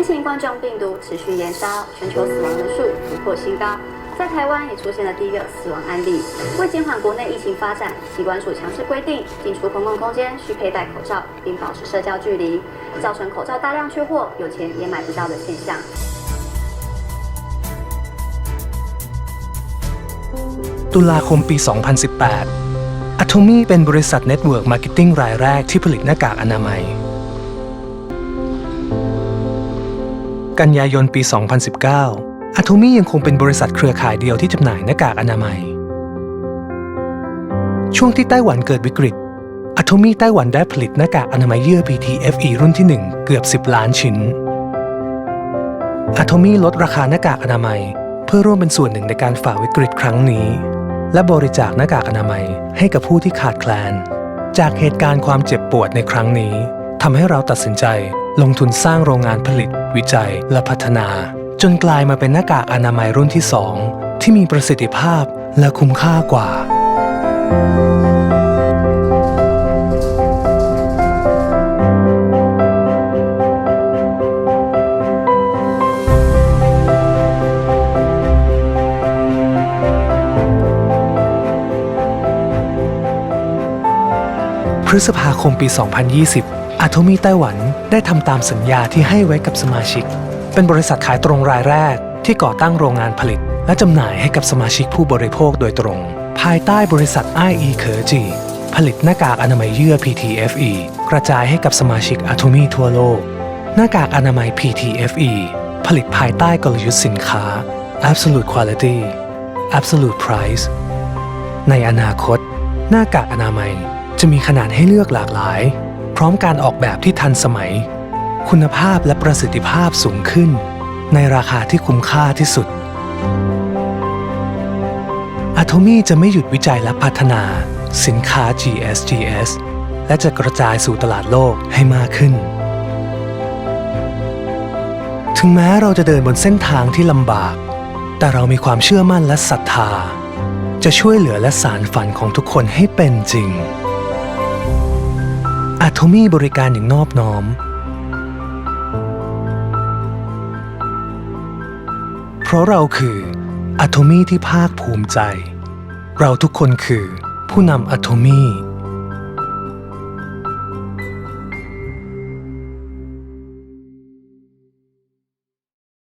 新型冠状病毒持续延烧，全球死亡人数突破新高。在台湾也出现了第一个死亡案例。为减缓国内疫情发展，机关署强制规定，进出公共空间需佩戴口罩，并保持社交距离，造成口罩大量缺货，有钱也买不到的现象。 ตุลาคมปี 2018 Atomy เป็นบริษัทเน็ตเวิร์กมาร์เก็ตติ้งรายแรกที่ผลิตหน้ากากอนามัย กันยายนปี 2019 Atomy ยังคงเป็นบริษัทเครือข่ายเดียวที่จำหน่ายหน้ากากอนามัย ช่วงที่ไต้หวันเกิดวิกฤต Atomy ไต้หวันได้ผลิตหน้ากากอนามัยเยื่อ PTFE รุ่นที่ 1 เกือบ 10 ล้านชิ้น Atomy ลดราคาหน้ากากอนามัย เพื่อร่วมเป็นส่วนหนึ่งในการฝ่าวิกฤตครั้งนี้ และบริจาคหน้ากากอนามัยให้กับผู้ที่ขาดแคลน จากเหตุการณ์ความเจ็บปวดในครั้งนี้ ทำให้เราตัดสินใจ ลงทุนสร้างโรงงานผลิต วิจัย และพัฒนา จนกลายมาเป็นหน้ากากอนามัยรุ่นที่ 2 ที่มีประสิทธิภาพและคุ้มค่ากว่า พฤษภาคมปี 2020 อาโทมีไต้หวันได้ทำตามสัญญาที่ให้ไว้กับสมาชิก เป็นบริษัทขายตรงรายแรกที่ก่อตั้งโรงงานผลิต และจำหน่ายให้กับสมาชิกผู้บริโภคโดยตรง ภายใต้บริษัท IE เคอจีผลิตหน้ากากอนามัยเยื่อ PTFE กระจายให้กับสมาชิกอาโทมีทั่วโลก หน้ากากอนามัย PTFE ผลิตภายใต้กลยุทธ์สินค้า Absolute Quality Absolute Price ในอนาคต หน้ากากอนามัยจะมีขนาดให้เลือกหลากหลาย ร้อมการออกแบบที่ทันสมัย คุณภาพและประสิทธิภาพสูงขึ้น ในราคาที่คุ้มค่าที่สุด a t o m y จะไม่หยุดวิจัยและพัฒนา สินค้า GSGS และจะกระจายสู่ตลาดโลกให้มากขึ้น ถึงแม้เราจะเดินบนเส้นทางที่ลำบาก แต่เรามีความเชื่อมั่นและศรัทธา จะช่วยเหลือและสารฝันของทุกคนให้เป็นจริง โทมี่บริการอย่างนอบน้อม เพราะเราคืออะโทมี่ที่ภาคภูมิใจ เราทุกคนคือผู้นำอะโทมี่